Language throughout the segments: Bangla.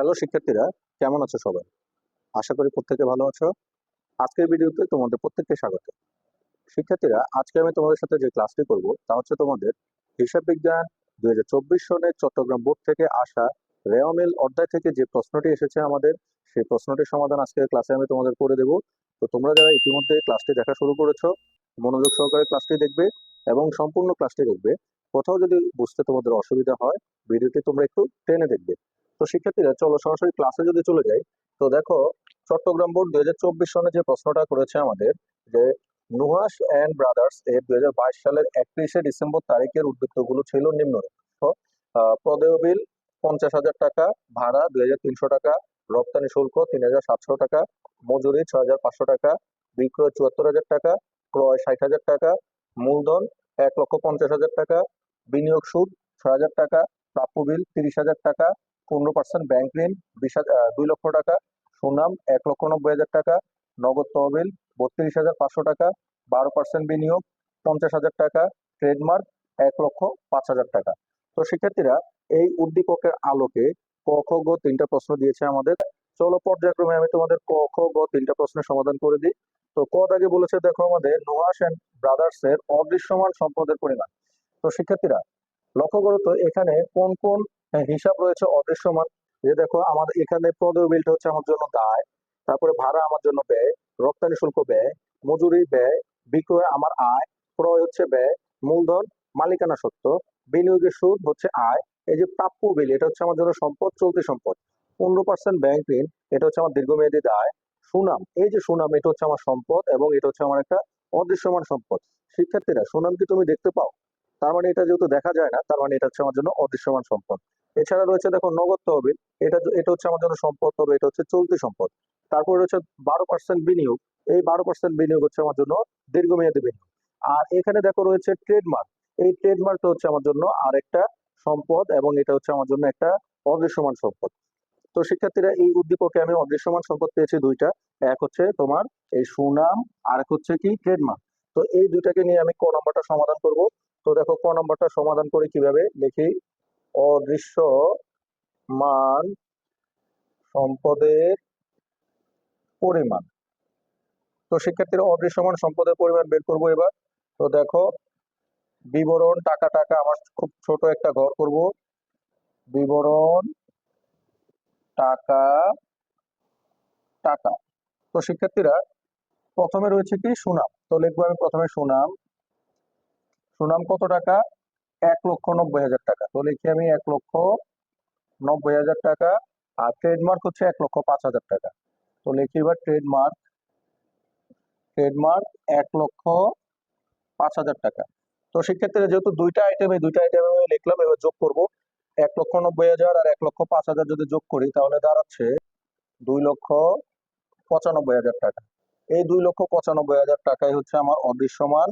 হ্যালো শিক্ষার্থীরা, কেমন আছো সবাই? আশা করি প্রত্যেকে ভালো আছো। আজকের ভিডিওতে তোমাদের প্রত্যেককে স্বাগত। শিক্ষার্থীরা, আজকে আমি তোমাদের সাথে যে ক্লাসটি করব, তা হচ্ছে তোমাদের হিসাব বিজ্ঞান দুই হাজার চব্বিশ সনের চট্টগ্রাম বোর্ড থেকে আসা রেওমিল অধ্যায় থেকে যে প্রশ্নটি এসেছে আমাদের, সেই প্রশ্নটির সমাধান আজকের ক্লাসে আমি তোমাদের করে দেব। তো তোমরা যারা ইতিমধ্যে ক্লাসটি দেখা শুরু করেছ, মনোযোগ সহকারে ক্লাসটি দেখবে এবং সম্পূর্ণ ক্লাসটি দেখবে। কোথাও যদি বুঝতে তোমাদের অসুবিধা হয়, ভিডিওটি তোমরা একটু টেনে দেখবে। তো শিক্ষার্থীরা চলো সরাসরি ক্লাসে যদি চলে যাই তো দেখো চট্টগ্রাম বোর্ড দুই হাজার চব্বিশ সনে যে প্রশ্নটা করেছে আমাদের যে নুহাস অ্যান্ড ব্রাদার্স এর দুই হাজার বাইশ সালের একত্রিশে ডিসেম্বর তারিখের উদ্বৃত্তগুলো ছিল আহ, প্রদেয় বিল পঞ্চাশ হাজার টাকা ভাড়া দুই হাজার তিনশো টাকা রপ্তানি শুল্ক তিন হাজার সাতশো টাকা মজুরি ছয় হাজার পাঁচশো টাকা বিক্রয় চুয়াত্তর হাজার টাকা ক্রয় ষাট হাজার টাকা মূলধন এক লক্ষ পঞ্চাশ হাজার টাকা বিনিয়োগ সুদ ছয় হাজার টাকা প্রাপ্য বিল তিরিশ হাজার টাকা পনেরো পার্সেন্ট ব্যাংক ঋণ, বিশ দুই লক্ষ টাকা, সুনাম এক লক্ষ নব্বই হাজার টাকা, নগদ তহবিল বত্রিশ হাজার পাঁচশো টাকা, বারো পার্সেন্ট বিনিয়োগ পঞ্চাশ হাজার টাকা ট্রেডমার্ক এক লক্ষ পাঁচ হাজার টাকা। তো শিক্ষার্থীরা, এই উদ্দীপকের আলোকে ক, খ, গ তিনটা প্রশ্ন দিয়েছে আমাদের। চলো পর্যায়ক্রমে আমি তোমাদের ক, খ, গ তিনটা প্রশ্নের সমাধান করে দিই। তো ক দাগে বলেছে, দেখো আমাদের নোয়াস অ্যান্ড ব্রাদার্স এর অদৃশ্যমান সম্পদের পরিমাণ। তো শিক্ষার্থীরা, লক্ষ্য করো তো এখানে কোন কোন হ্যাঁ, হিসাব রয়েছে অদৃশ্যমান যে দেখো আমাদের এখানে প্রদেয় বিলটা হচ্ছে আমার জন্য দায় তারপরে ভাড়া আমার জন্য ব্যয় রপ্তানি শুল্ক ব্যয় মজুরি ব্যয় বিক্রয় আমার আয় ক্রয় হচ্ছে ব্যয় মূলধন মালিকানা সত্ত্ব বিনিয়োগের সুদ হচ্ছে আয় এই যে প্রাপ্য বিল এটা হচ্ছে আমার জন্য সম্পদ চলতি সম্পদ। পনেরো পার্সেন্ট ব্যাংক ঋণ এটা হচ্ছে আমার দীর্ঘমেয়াদী দায়। সুনাম এই যে সুনাম এটা হচ্ছে আমার সম্পদ এবং এটা হচ্ছে আমার একটা অদৃশ্যমান সম্পদ। শিক্ষার্থীরা সুনাম কি তুমি দেখতে পাও? তার মানে এটা যেহেতু দেখা যায় না, তার মানে এটা হচ্ছে আমার জন্য অদৃশ্যমান সম্পদ। এছাড়া রয়েছে দেখো নগদ তহবিল, এটা এটা হচ্ছে আমার জন্য সম্পদ, তবে এটা হচ্ছে চলতি সম্পদ। তারপরে রয়েছে বারো পার্সেন্ট বিনিয়োগ, এই বারো পার্সেন্ট বিনিয়োগ হচ্ছে আমার জন্য দীর্ঘমেয়াদী বিনিয়োগ। আর এখানে দেখো রয়েছে ট্রেডমার্ক এই ট্রেডমার্কটা হচ্ছে আমার জন্য আরেকটা সম্পদ এবং এটা হচ্ছে আমার জন্য একটা অদৃশ্যমান সম্পদ। তো শিক্ষার্থীরা, এই উদ্দীপকে আমি অদৃশ্যমান সম্পদ পেয়েছি দুইটা, এক হচ্ছে তোমার এই সুনাম আর এক হচ্ছে কি ট্রেডমার্ক তো এই দুইটাকে নিয়ে আমি ক নম্বরটা সমাধান করব? তো দেখো ক নম্বরটা সমাধান করে কীভাবে লিখি? অদৃশ্য মান সম্পদের পরিমাণ। তো শিক্ষার্থীরা অদৃশ্যমান সম্পদের পরিমাণ বের করব এবার। তো দেখো, বিবরণ টাকা টাকা, আমার খুব ছোট একটা ঘর করব। বিবরণ টাকা টাকা। তো শিক্ষার্থীরা, প্রথমে রয়েছে কি সুনাম? তো লিখব আমি প্রথমে সুনাম। সুনাম কত টাকা? এক লক্ষ নব্বই হাজার টাকা। তো লিখি আমি এক লক্ষ নব্বই হাজার টাকা আর ট্রেডমার্ক হচ্ছে এক লক্ষ পাঁচ হাজার টাকা। তো লিখি এবার ট্রেডমার্ক ট্রেডমার্ক এক লক্ষ পাঁচ হাজার টাকা। তো সেক্ষেত্রে যেহেতু দুইটা আইটেমে দুইটা আইটেমে আমি লিখলাম, এবার যোগ করব। এক লক্ষ নব্বই হাজার আর এক লক্ষ পাঁচ হাজার যদি যোগ করি, তাহলে দাঁড়াচ্ছে দুই লক্ষ পঁচানব্বই হাজার টাকা। এই দুই লক্ষ পঁচানব্বই হাজার টাকাই হচ্ছে আমার অদৃশ্যমান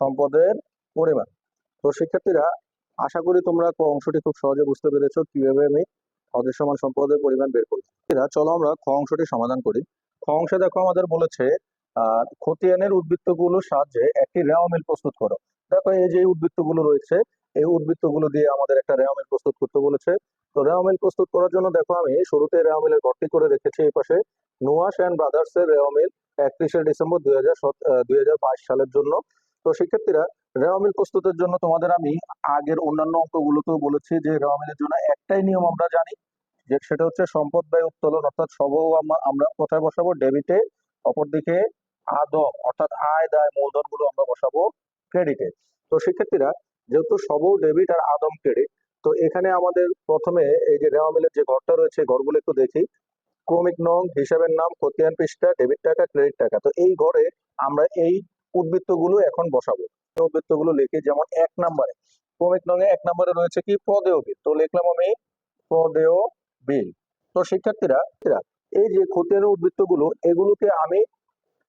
সম্পদের পরিমাণ তো শিক্ষার্থীরা, আশা করি তোমরা অংশটি খুব সহজে বুঝতে পেরেছ, কীভাবে আমি অদৃশ্যমান সম্পদের পরিমাণ বের করি চলো আমরা খ অংশটি সমাধান করি। খ অংশে দেখো আমাদের বলেছে আহ খতিয়ানের উদ্বৃত্তগুলোর সাহায্যে একটি রেওয়া মিল প্রস্তুত করো। দেখো এই যে উদ্বৃত্তগুলো রয়েছে, এই উদ্বৃত্তগুলো দিয়ে আমাদের একটা রেওয়া মিল প্রস্তুত করতে বলেছে। তো রেওয়া মিল প্রস্তুত করার জন্য দেখো আমি শুরুতে রেওয়া মিলের ঘরটি করে রেখেছি, এই পাশে নুয়াস অ্যান্ড ব্রাদার্স এর রেওয়া মিল একত্রিশে ডিসেম্বর দুই হাজার সালের জন্য। তো শিক্ষার্থীরা রেওয়া মিল প্রস্তুতের জন্য তোমাদের আমি আগের অন্যান্য অঙ্কগুলোতেও বলেছি যে রেওয়া মিলের জন্য একটাই নিয়ম আমরা জানি, যে সেটা হচ্ছে সম্পদ ব্যয় উত্তোলন, অর্থাৎ সবও আমরা কোথায় বসাবো? ডেবিটে, অপরদিকে আদম, অর্থাৎ আয়, দায় মূলধনগুলো আমরা বসাবো ক্রেডিটে। তো শিক্ষার্থীরা যেহেতু সবও ডেবিট আর আদম ক্রেডিট, তো এখানে আমাদের প্রথমে এই যে রেওয়া মিলের যে ঘরটা রয়েছে ঘরগুলো একটু দেখি। ক্রমিক নং, হিসাবের নাম, খতিয়ান পৃষ্ঠা, ডেবিট টাকা, ক্রেডিট টাকা। তো এই ঘরে আমরা এই উদ্বৃত্তগুলো এখন বসাবো। এই উদ্বৃত্তগুলো লিখি যেমন এক নম্বরে। ক্রমিক নং এক নম্বরে রয়েছে কি? প্রদেয় বিল। তো লিখলাম আমি প্রদেয় বিল। তো শিক্ষার্থীরা এই যে খতিয়ানের উদ্বৃত্তগুলো, এগুলোকে আমি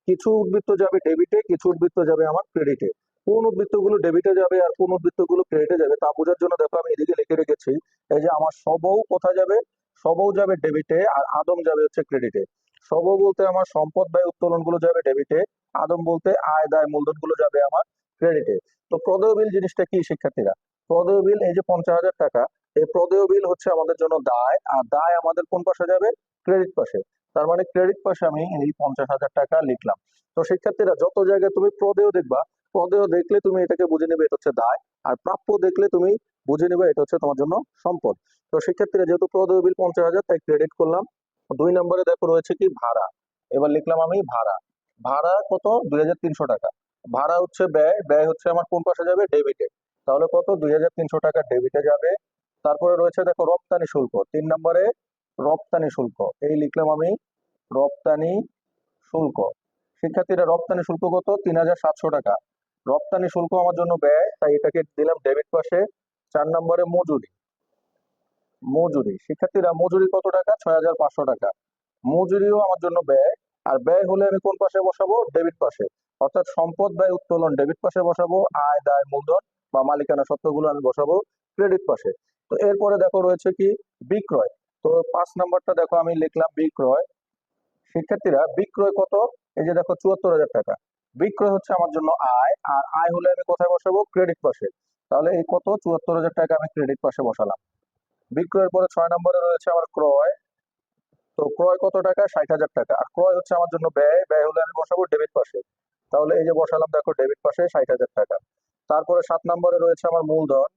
কিছু উদ্বৃত্ত যাবে ডেবিটে কিছু উদ্বৃত্ত যাবে আমার ক্রেডিটে কোন উদ্বৃত্তগুলো ডেবিটে যাবে আর কোন উদ্বৃত্তগুলো ক্রেডিটে যাবে তা বোঝার জন্য দেখো আমি এদিকে লিখে রেখেছি, এই যে আমার সবও কোথায় যাবে? সবও যাবে ডেবিটে আর আদম যাবে হচ্ছে ক্রেডিটে সব বলতে আমার সম্পদ ব্যয় উত্তোলনগুলো যাবে ডেবিটে আদম বলতে আয় দায় মূলধনগুলো যাবে আমার ক্রেডিটে তো প্রদেয় বিল জিনিসটা কি, শিক্ষার্থীরা? প্রদেয় বিল এই যে পঞ্চাশ হাজার টাকা, এই প্রদেয় বিল হচ্ছে আমাদের জন্য দায়, আর দায় আমাদের কোন পাশে যাবে? ক্রেডিট পাশে। তার মানে ক্রেডিট পাশে আমি এই পঞ্চাশ হাজার টাকা লিখলাম। তো শিক্ষার্থীরা, যত জায়গায় তুমি প্রদেয় দেখবা, প্রদেয় দেখলে তুমি এটাকে বুঝে নেবে এটা হচ্ছে দায়, আর প্রাপ্য দেখলে তুমি বুঝে নেবে এটা হচ্ছে তোমার জন্য সম্পদ। তো শিক্ষার্থীরা, যেহেতু প্রদেয় বিল পঞ্চাশ হাজার, তাই ক্রেডিট করলাম। দুই নম্বরে দেখো রয়েছে কি? ভাড়া। এবার লিখলাম আমি ভাড়া। ভাড়া কত? দুই হাজার তিনশো টাকা। ভাড়া হচ্ছে ব্যয় ব্যয় হচ্ছে আমার কোন পাশে যাবে? ডেবিটে তাহলে কত? দুই হাজার তিনশো টাকা ডেবিটে যাবে। তারপরে রয়েছে দেখো রপ্তানি শুল্ক। তিন নম্বরে রপ্তানি শুল্ক। এই লিখলাম আমি রপ্তানি শুল্ক। শিক্ষার্থীরা, রপ্তানি শুল্ক কত? তিন হাজার সাতশো টাকা। রপ্তানি শুল্ক আমার জন্য ব্যয়, তাই এটাকে দিলাম ডেবিট পাশে। চার নম্বরে মজুরি। মজুরি। শিক্ষার্থীরা, মজুরি কত টাকা? ছয় হাজার পাঁচশো টাকা। মজুরিও আমার জন্য ব্যয়। আর ব্যয় হলে আমি কোন পাশে বসাবো? ডেবিট পাশে। অর্থাৎ সম্পদ ব্যয় উত্তোলন ডেবিট পাশে বসাবো, আয়, দায়, মূলধন বা মালিকানা সত্ত্বগুলো আমি বসাবো ক্রেডিট পাশে। তো এরপরে দেখো রয়েছে কি? বিক্রয়। তো পাঁচ নাম্বারটা দেখো আমি লিখলাম বিক্রয়। শিক্ষার্থীরা, বিক্রয় কত? এই যে দেখো চুয়াত্তর হাজার টাকা। বিক্রয় হচ্ছে আমার জন্য আয়, আর আয় হলে আমি কোথায় বসাবো? ক্রেডিট পাশে। তাহলে এই কত? চুয়াত্তর হাজার টাকা আমি ক্রেডিট পাশে বসালাম। বিক্রয়ের পরে ছয় নম্বরে রয়েছে আমার ক্রয়। তো ক্রয় কত টাকা? ষাট হাজার টাকা। আর ক্রয় হচ্ছে আমার জন্য ব্যয়। ব্যয় হলে আমি বসাবো ডেবিট পাশে। তাহলে এই যে বসালাম, দেখো ডেবিট পাশে ষাট হাজার টাকা। তারপরে সাত নম্বরে রয়েছে আমার মূলধন।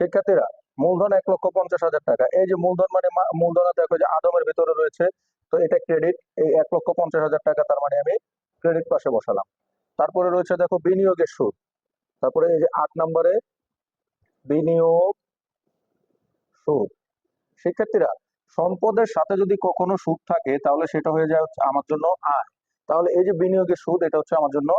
শিক্ষার্থীরা, মূলধন এক লক্ষ পঞ্চাশ হাজার টাকা। এই যে মূলধন মানে মূলধন দেখো যে আদমের ভিতরে রয়েছে, তো এটা ক্রেডিট এই এক লক্ষ পঞ্চাশ হাজার টাকা তার মানে আমি ক্রেডিট পাশে বসালাম। তারপরে রয়েছে দেখো বিনিয়োগের সুদ। তারপরে এই যে আট নম্বরে বিনিয়োগ সুদ। শিক্ষার্থীরা, সম্পদের সাথে যদি কখনো সুদ থাকে, তাহলে সেটা হয়ে যায় আমার জন্য আয়। তাহলে এই যে বিনিয়োগের সুদ, এটা হচ্ছে আমার জন্য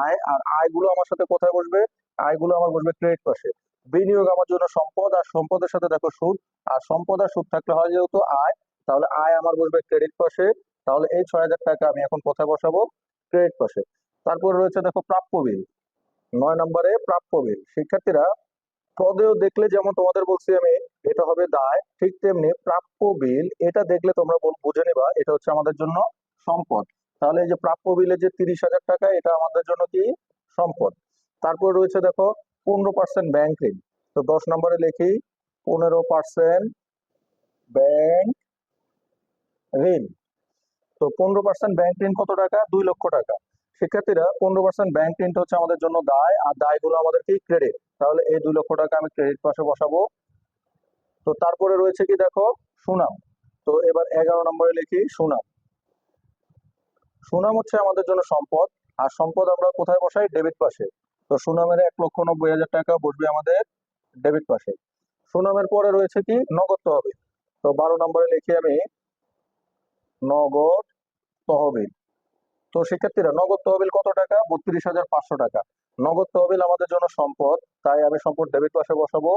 আয়, আর আয়গুলো আমার সাথে কোথায় বসবে? আয়গুলো আমার বসবে ক্রেডিট পাশে। বিনিয়োগ আমার জন্য সম্পদ, আর সম্পদের সাথে দেখো সুদ, আর সম্পদ আর সুদ থাকলে হয় যেহেতু আয়, তাহলে আয় আমার বসবে ক্রেডিট পাশে। তাহলে এই ছয় হাজার টাকা আমি এখন কোথায় বসাবো? ক্রেডিট পাশে। তারপর রয়েছে দেখো প্রাপ্য বিল। নয় নম্বরে প্রাপ্য বিল। শিক্ষার্থীরা, পদেও দেখলে যেমন তোমাদের বলছি আমি, এটা হবে দায়, ঠিক তেমনি প্রাপ্য বিল, এটা দেখলে তোমরা বুঝে নেবা, এটা হচ্ছে আমাদের জন্য সম্পদ। তাহলে এই যে প্রাপ্য বিলের যে তিরিশ হাজার টাকা, এটা আমাদের জন্য কি? সম্পদ। তারপর রয়েছে দেখো, পনেরো পার্সেন্ট ব্যাংক ঋণ। তো দশ নম্বরে লিখি, পনেরো পার্সেন্ট ব্যাংক ঋণ। তো পনেরো পার্সেন্ট ব্যাংক ঋণ কত টাকা? দুই লক্ষ টাকা। শিক্ষার্থীরা, পনেরো পার্সেন্ট ব্যাংক ঋণটা হচ্ছে আমাদের জন্য দায়, আর দায়গুলো আমাদের কি? ক্রেডিট তাহলে এই দুই লক্ষ টাকা আমি ক্রেডিট পাশে বসাবো। তো তারপরে রয়েছে কি দেখো? সুনাম। তো এবার এগারো নম্বরে লিখি, সুনাম। সুনাম হচ্ছে আমাদের জন্য সম্পদ, আর সম্পদ আমরা কোথায় বসাই? ডেবিট পাশে। তো সুনামের এক লক্ষ নব্বই হাজার টাকা বসবে আমাদের ডেবিট পাশে। সুনামের পরে রয়েছে কি? নগদ তহবিল। তো বারো নম্বরে লিখি আমি, নগদ তহবিল। তো শিক্ষার্থীরা নগদ তহবিল কত টাকা? বত্রিশ হাজার পাঁচশো টাকা। নগদ তহবিল আমাদের জন্য সম্পদ, তাই আমি সম্পদ ডেবিট পাশে বসাবো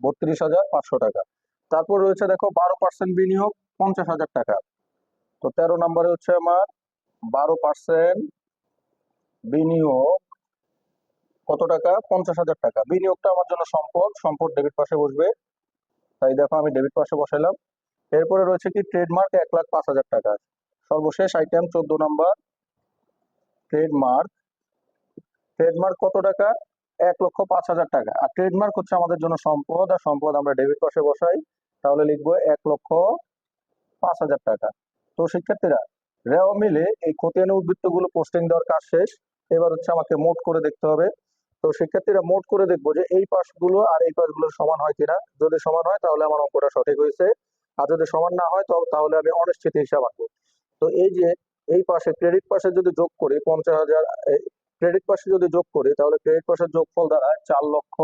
বত্রিশ হাজার পাঁচশো টাকা। তারপর রয়েছে দেখো, বারো পার্সেন্ট বিনিয়োগ পঞ্চাশ হাজার টাকা। তো তেরো নম্বরে হচ্ছে আমার বারো পার্সেন্ট বিনিয়োগ। কত টাকা? পঞ্চাশ হাজার টাকা। বিনিয়োগটা আমার জন্য সম্পদ। সম্পদ ডেবিট পাশে বসবে। তাই দেখো আমি ডেবিট পাশে বসালাম। এরপরে রয়েছে কি? ট্রেডমার্ক এক লাখ পাঁচ হাজার টাকা। সর্বশেষ আইটেম চোদ্দ নম্বর। ট্রেডমার্ক ট্রেডমার্ক কত টাকা? এক লক্ষ পাঁচ হাজার টাকা। আর ট্রেডমার্ক হচ্ছে আমাদের জন্য সম্পদ। আর সম্পদ আমরা ডেবিট পাশে বসাই। তাহলে লিখব এক লক্ষ পাঁচ হাজার টাকা। তো শিক্ষার্থীরা রেওয়া মিলে এই খতিয়ানি উদ্বৃত্তগুলো পোস্টিং দেওয়ার কাজ শেষ। এবার হচ্ছে আমাকে মোট করে দেখতে হবে। তো শিক্ষার্থীরা মোট করে দেখব যে এই পাশগুলো আর এই পাশগুলো সমান হয় কিনা। যদি সমান হয় তাহলে আমার অঙ্কটা সঠিক হয়েছে। আর যদি সমান না হয় তাহলে আমি অনিশ্চিত হিসাব আনব তো এই যে এই পাশে ক্রেডিট পাশে যদি যোগ করি, পঞ্চাশ হাজার ক্রেডিট পাশে যদি যোগ করি, তাহলে ক্রেডিট পাশের যোগফল দ্বারা চার লক্ষ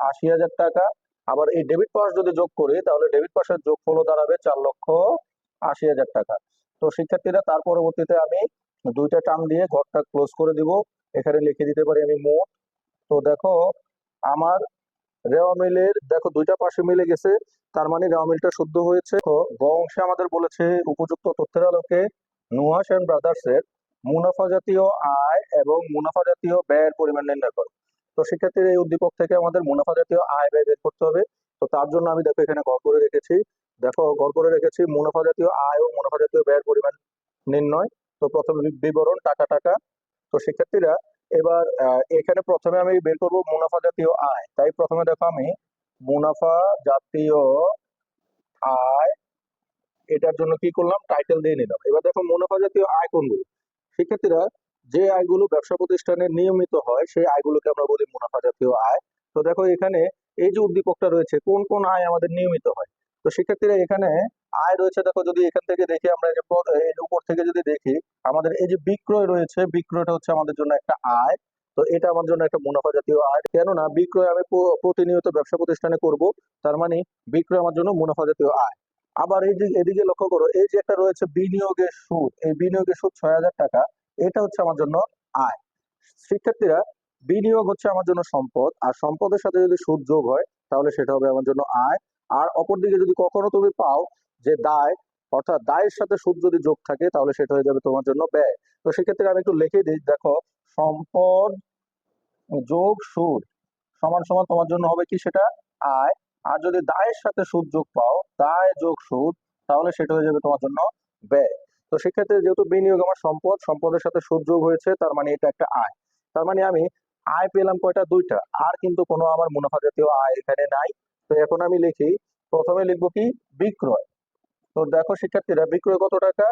আশি হাজার টাকা। আবার এই ডেবিট পাশ যদি যোগ করি, তাহলে ডেবিট পাশের যোগফলও দাঁড়াবে চার লক্ষ আশি হাজার টাকা। তো শিক্ষার্থীরা, তার পরবর্তীতে আমি দুইটা টার্ম দিয়ে ঘরটা ক্লোজ করে দিব। এখানে লিখে দিতে পারি আমি মোট। তো দেখো, আমার রেওয়া মিলের দেখো দুইটা পাশে মিলে গেছে। তার মানে রেওয়া মিলটা শুদ্ধ হয়েছে। গ অংশে আমাদের বলেছে উপযুক্ত তথ্যের আলোকে নুহাস এন্ড ব্রাদার্স এর মুনাফা জাতীয় আয় এবং মুনাফা জাতীয় ব্যয়ের পরিমাণ নির্ণয় করো। তো শিক্ষার্থীর এই উদ্দীপক থেকে আমাদের মুনাফা জাতীয় আয় ব্যয় বের করতে হবে। তো তার জন্য আমি দেখো এখানে ঘর করে রেখেছি। দেখো ঘর করে রেখেছি, মুনাফা জাতীয় আয় ও মুনাফা জাতীয় ব্যয়ের পরিমাণ নির্ণয়। তো প্রথমে বিবরণ, টাকা টাকা। তো শিক্ষার্থীরা, এবার এখানে প্রথমে আমি বের করব মুনাফা জাতীয় আয়। তাই প্রথমে দেখো আমি, মুনাফা জাতীয় আয়, এটার জন্য কি করলাম? টাইটেল দিয়ে নিলাম। এবার দেখো, মুনাফা জাতীয় আয় কোনগুলো? শিক্ষার্থীরা, যে আয়গুলো ব্যবসা প্রতিষ্ঠানে নিয়মিত হয়, সেই আয়গুলোকে আমরা বলি মুনাফা জাতীয় আয়। তো দেখো, এখানে এই যে উদ্দীপকটা রয়েছে, কোন কোন আয় আমাদের নিয়মিত হয়? তো শিক্ষার্থীরা এখানে আয় রয়েছে, দেখো যদি এখান থেকে দেখি আমরা যে উপর থেকে যদি দেখি, আমাদের এই যে বিক্রয় রয়েছে, বিক্রয়টা হচ্ছে আমাদের জন্য একটা আয়। তো এটা আমার জন্য একটা মুনাফা জাতীয় আয়। কেননা বিক্রয় আমি প্রতিনিয়ত ব্যবসা প্রতিষ্ঠানে করব, তার মানে বিক্রয় আমার জন্য মুনাফা জাতীয় আয়। আবার এই যে, এদিকে লক্ষ্য করো, এই যে একটা রয়েছে বিনিয়োগের সুদ, এই বিনিয়োগের সুদ ছয় হাজার টাকা, এটা হচ্ছে আমার জন্য আয়। শিক্ষার্থীরা, বিনিয়োগ হচ্ছে আমার জন্য সম্পদ, আর সম্পদের সাথে যদি সুদ যোগ হয়, তাহলে সেটা হবে আমার জন্য আয়। আর অপরদিকে যদি কখনো তুমি পাও যে দায়, অর্থাৎ দায়ের সাথে সুদ যদি যোগ থাকে, তাহলে সেটা হয়ে যাবে তোমার জন্য ব্যয়। তো সেক্ষেত্রে আমি একটু লিখে দিই, দেখো, সম্পদ যোগ সুদ সমান সমান তোমার জন্য হবে কি সেটা? আয়। আর যদি দায়ের সাথে সুদ যোগ পাও, দায় যোগ সুদ, তাহলে সেটা হয়ে যাবে তোমার জন্য ব্যয়। তো সেক্ষেত্রে যেহেতু বিনিয়োগ আমার সম্পদ, সম্পদের সাথে সুদ যোগ হয়েছে, তার মানে এটা একটা আয়। তার মানে আমি আয় পেলাম কয়টা? দুইটা। আর কিন্তু কোনো আমার মুনাফা জাতীয় আয় এখানে নাই। তো এখন আমি লিখি, প্রথমে লিখব কি? বিক্রয়। তো দেখো শিক্ষার্থীরা, বিক্রয় কত টাকা?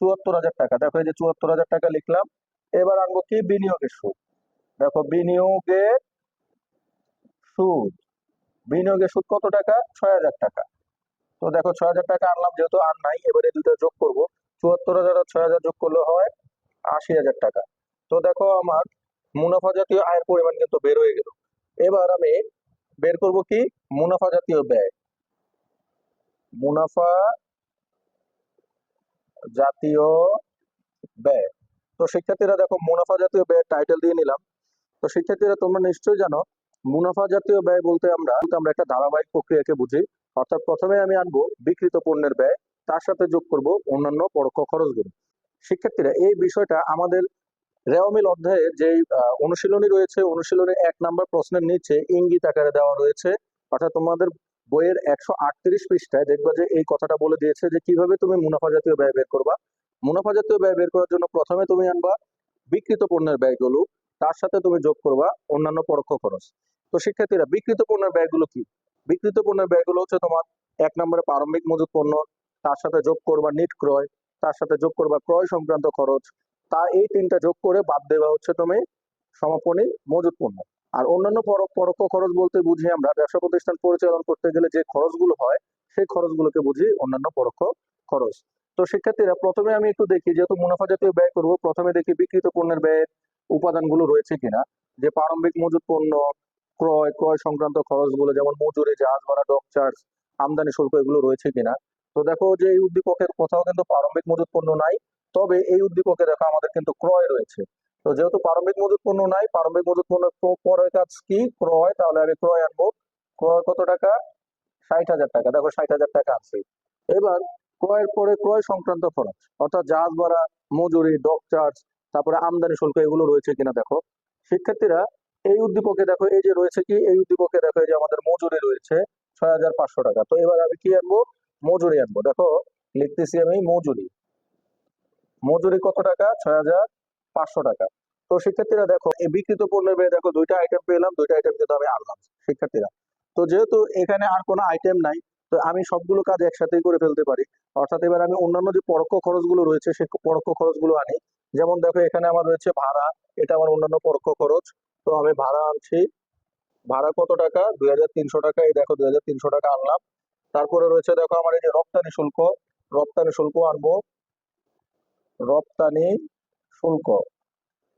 চুয়াত্তর হাজার টাকা। দেখো এই যে চুয়াত্তর হাজার টাকা লিখলাম। এবার আনব কি? বিনিয়োগের সুদ। দেখো বিনিয়োগের সুদ। বিনিয়োগের সুদ কত টাকা? ছয় হাজার টাকা। তো দেখো ছয় হাজার টাকা আনলাম, যেহেতু আর নাই, এবারে দুটো যোগ করব। চুয়াত্তর হাজার আর ছয় হাজার যোগ করলে হয় আশি হাজার টাকা। তো দেখো আমার মুনাফা জাতীয় আয়ের পরিমাণ কিন্তু বের হয়ে গেল। এবার আমি বের করব কি? মুনাফা জাতীয় ব্যয়। মুনাফা জাতীয় ব্যয়। তো শিক্ষার্থীরা দেখো, মুনাফা জাতীয় ব্যয় টাইটেল দিয়ে নিলাম। তো শিক্ষার্থীরা তোমরা নিশ্চয়ই জানো, মুনাফা জাতীয় ব্যয় বলতে আমরা আমরা একটা ধারাবাহিক প্রক্রিয়াকে বুঝি। অর্থাৎ প্রথমে আমি আনব বিকৃত পণ্যের ব্যয়, তার সাথে যোগ করব অন্যান্য পরোক্ষ খরচগুলো। শিক্ষার্থীরা, এই বিষয়টা আমাদের রেওয়ামিল অধ্যায়ে যে অনুশীলনী রয়েছে, অনুশীলনী এক নাম্বার প্রশ্নের নিচে ইঙ্গিত আকারে দেওয়া রয়েছে। অর্থাৎ তোমাদের বইয়ের একশো আটত্রিশ পৃষ্ঠায় দেখবা যে এই কথাটা বলে দিয়েছে যে কীভাবে তুমি মুনাফা জাতীয় ব্যয় বের করবা। মুনাফা জাতীয় ব্যয় বের করার জন্য প্রথমে তুমি আনবা বিকৃত পণ্যের ব্যয়গুলো, তার সাথে তুমি যোগ করবা অন্যান্য পরোক্ষ খরচ। তো শিক্ষার্থীরা বিকৃত পণ্যের ব্যয়গুলো কি? বিকৃত পণ্যের ব্যয়গুলো হচ্ছে তোমার এক নম্বরে প্রারম্ভিক মজুত পণ্য, তার সাথে যোগ করবা নিট ক্রয়, তার সাথে যোগ করবা ক্রয় সংক্রান্ত খরচ, তা এই তিনটা যোগ করে বাদ দেওয়া হচ্ছে তুমি সমাপনী মজুত পণ্য। আর অন্যান্য পরোক্ষ খরচ বলতে বুঝি আমরা, ব্যবসা প্রতিষ্ঠান পরিচালনা করতে গেলে যে খরচগুলো হয়, সেই খরচগুলোকে বুঝি অন্যান্য পরোক্ষ খরচ। তো শিক্ষার্থীরা প্রথমে আমি একটু দেখি, যেহেতু মুনাফা জাতীয় ব্যয় করব, প্রথমে দেখি বিকৃত পণ্যের ব্যয়ের উপাদানগুলো রয়েছে কিনা। যে প্রারম্ভিক মজুত পণ্য, ক্রয় ক্রয় সংক্রান্ত খরচগুলো, যেমন মজুরি, জাহাজ ভাড়া, ডক চার্জ, আমদানি শুল্ক, এগুলো রয়েছে কিনা। তো দেখো যে এই উদ্দীপকের কোথাও কিন্তু প্রারম্ভিক মজুত পণ্য নাই, তবে এই উদ্দীপকে দেখো আমাদের কিন্তু ক্রয় রয়েছে। তো যেহেতু প্রারম্ভিক মজুত পণ্য নাই, প্রারম্ভিক মজুত পণ্য পরের কাজ কি? ক্রয়, তাহলে আমি ক্রয় আনব। ক্রয় কত টাকা? ষাট হাজার টাকা। দেখো ষাট হাজার টাকা আছে। এবার ক্রয়ের পরে ক্রয় সংক্রান্ত খরচ, অর্থাৎ জাহাজ ভাড়া, মজুরি ডক চার্জ তারপরে আমদানি শুল্ক, এগুলো রয়েছে কিনা দেখো। শিক্ষার্থীরা, এই উদ্দীপকে দেখো, এই যে রয়েছে কি? এই উদ্দীপকে দেখো, এই যে আমাদের মজুরি রয়েছে, ছয় হাজার পাঁচশো টাকা। তো এবার আমি কি আনব? মজুরি আনব। দেখো, লিখতেছি আমি মজুরি। মজুরি কত টাকা? ছয় হাজার পাঁচশো টাকা। তো শিক্ষার্থীরা দেখো, এই বিকৃত পণ্যের ব্যয় দেখো, দুইটা আইটেম পেলাম, দুইটা আইটেম কিন্তু আমি আনলাম শিক্ষার্থীরা। তো যেহেতু এখানে আর কোনো আইটেম নাই, তো আমি সবগুলো কাজ একসাথেই করে ফেলতে পারি। অর্থাৎ এবার আমি অন্যান্য যে পরোক্ষ খরচগুলো রয়েছে সেই পরোক্ষ খরচগুলো আনি। যেমন দেখো, এখানে আমার রয়েছে ভাড়া, এটা আমার অন্যান্য পরোক্ষ খরচ। তো আমি ভাড়া আনছি, ভাড়া কত টাকা? দুই হাজার তিনশো টাকা, এই দেখো দুই হাজার তিনশো টাকা আনলাম। তারপরে রয়েছে দেখো, আমার এই যে রপ্তানি শুল্ক রপ্তানি শুল্ক আনব। রপ্তানি শুল্ক।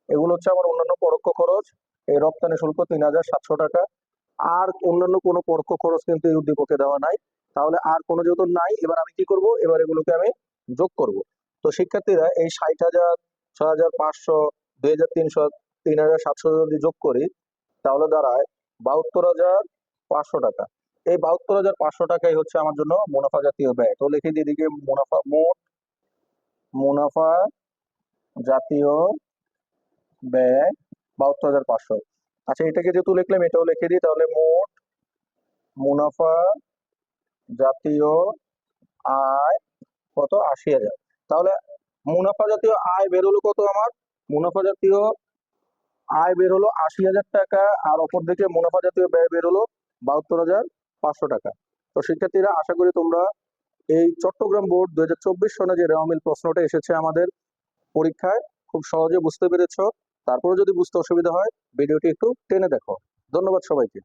এগুলো হচ্ছে আমার অন্যান্য পরোক্ষ খরচ। এই রপ্তানি শুল্ক তিন হাজার সাতশো টাকা। আর অন্যান্য কোনো পরোক্ষ খরচ কিন্তু এই উদ্দীপকে দেওয়া নাই। তাহলে আর কোনো যেহেতু নাই, এবার আমি কি করব? এবার এগুলোকে আমি যোগ করব। তো শিক্ষার্থীরা এই ষাট হাজার ছয় হাজার পাঁচশো, দুই হাজার তিনশো, তিন হাজার সাতশো যদি যোগ করি, তাহলে দাঁড়ায় বাহাত্তর হাজার পাঁচশো টাকা। এই বাহাত্তর হাজার পাঁচশো টাকাই হচ্ছে আমার জন্য মুনাফা জাতীয় ব্যয়। তো লিখে দিই দিকে মুনাফা মোট, মুনাফা জাতীয় ব্যয় বাহাত্তর হাজার পাঁচশো। আচ্ছা এটাকে যেহেতু লিখলাম, এটাও লিখে দিই, তাহলে মোট মুনাফা জাতীয় আয় কত? আশি হাজার। তাহলে মুনাফা জাতীয় আয় বেরোলো কত আমার? মুনাফা জাতীয় আয় বের হলো আশি হাজার টাকা, আর অপর দিকে মুনাফা জাতীয় ব্যয় বের হলো বাহাত্তর হাজার পাঁচশো টাকা। তো শিক্ষার্থীরা, আশা করি তোমরা এই চট্টগ্রাম বোর্ড দুই হাজার চব্বিশ সনে যে রেওয়ামিল প্রশ্নটা এসেছে আমাদের পরীক্ষায় খুব সহজে বুঝতে পেরেছ। তারপরে যদি বুঝতে অসুবিধা হয়, ভিডিওটি একটু টেনে দেখো। ধন্যবাদ সবাইকে।